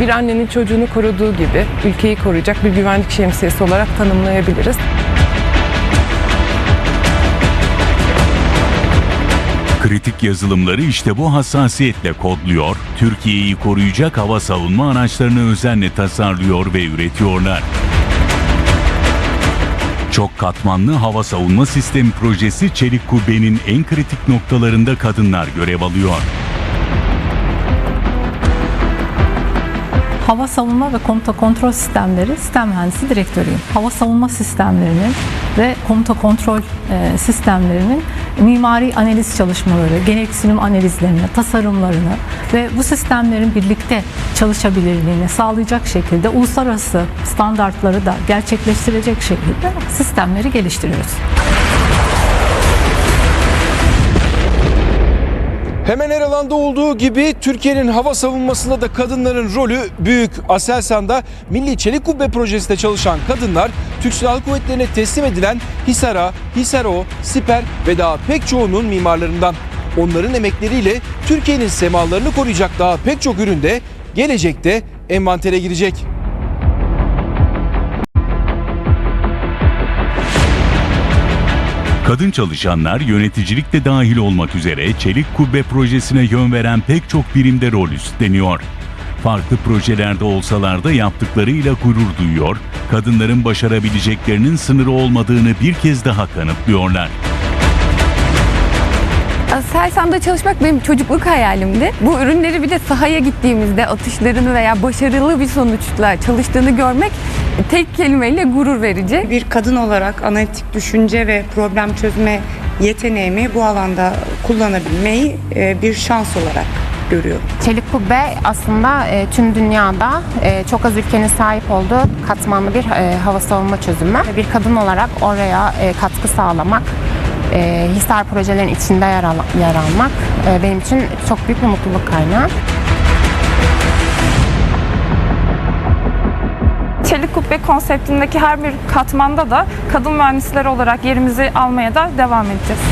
bir annenin çocuğunu koruduğu gibi ülkeyi koruyacak bir güvenlik şemsiyesi olarak tanımlayabiliriz. Kritik yazılımları işte bu hassasiyetle kodluyor, Türkiye'yi koruyacak hava savunma araçlarını özenle tasarlıyor ve üretiyorlar. Çok katmanlı hava savunma sistemi projesi Çelik Kubbe'nin en kritik noktalarında kadınlar görev alıyor. Hava savunma ve komuta kontrol sistemleri sistem mühendisi direktörüyüm. Hava savunma sistemlerinin ve komuta kontrol e, sistemlerinin mimari analiz çalışmaları, gereksinim analizlerini, tasarımlarını ve bu sistemlerin birlikte çalışabilirliğini sağlayacak şekilde uluslararası standartları da gerçekleştirecek şekilde sistemleri geliştiriyoruz. Hemen her alanda olduğu gibi Türkiye'nin hava savunmasında da kadınların rolü büyük. Aselsan'da Milli Çelik Kubbe projesinde çalışan kadınlar Türk Silahlı Kuvvetleri'ne teslim edilen Hisar'a, Hisaro, Siper ve daha pek çoğunun mimarlarından. Onların emekleriyle Türkiye'nin semalarını koruyacak daha pek çok üründe gelecekte envantere girecek. Kadın çalışanlar yöneticilik de dahil olmak üzere Çelik Kubbe projesine yön veren pek çok birimde rol üstleniyor. Farklı projelerde olsalar da yaptıklarıyla gurur duyuyor, kadınların başarabileceklerinin sınırı olmadığını bir kez daha kanıtlıyorlar. Selsam'da çalışmak benim çocukluk hayalimdi. Bu ürünleri bir de sahaya gittiğimizde atışlarını veya başarılı bir sonuçla çalıştığını görmek tek kelimeyle gurur verici. Bir kadın olarak analitik düşünce ve problem çözme yeteneğimi bu alanda kullanabilmeyi e, bir şans olarak görüyorum. Çelik Kubbe aslında e, tüm dünyada e, çok az ülkenin sahip olduğu katmanlı bir e, hava savunma çözümü. Bir kadın olarak oraya e, katkı sağlamak, e, Hisar projelerin içinde yer, al- yer almak e, benim için çok büyük bir mutluluk kaynağı. Çelik kubbe konseptindeki her bir katmanda da kadın mühendisler olarak yerimizi almaya da devam edeceğiz.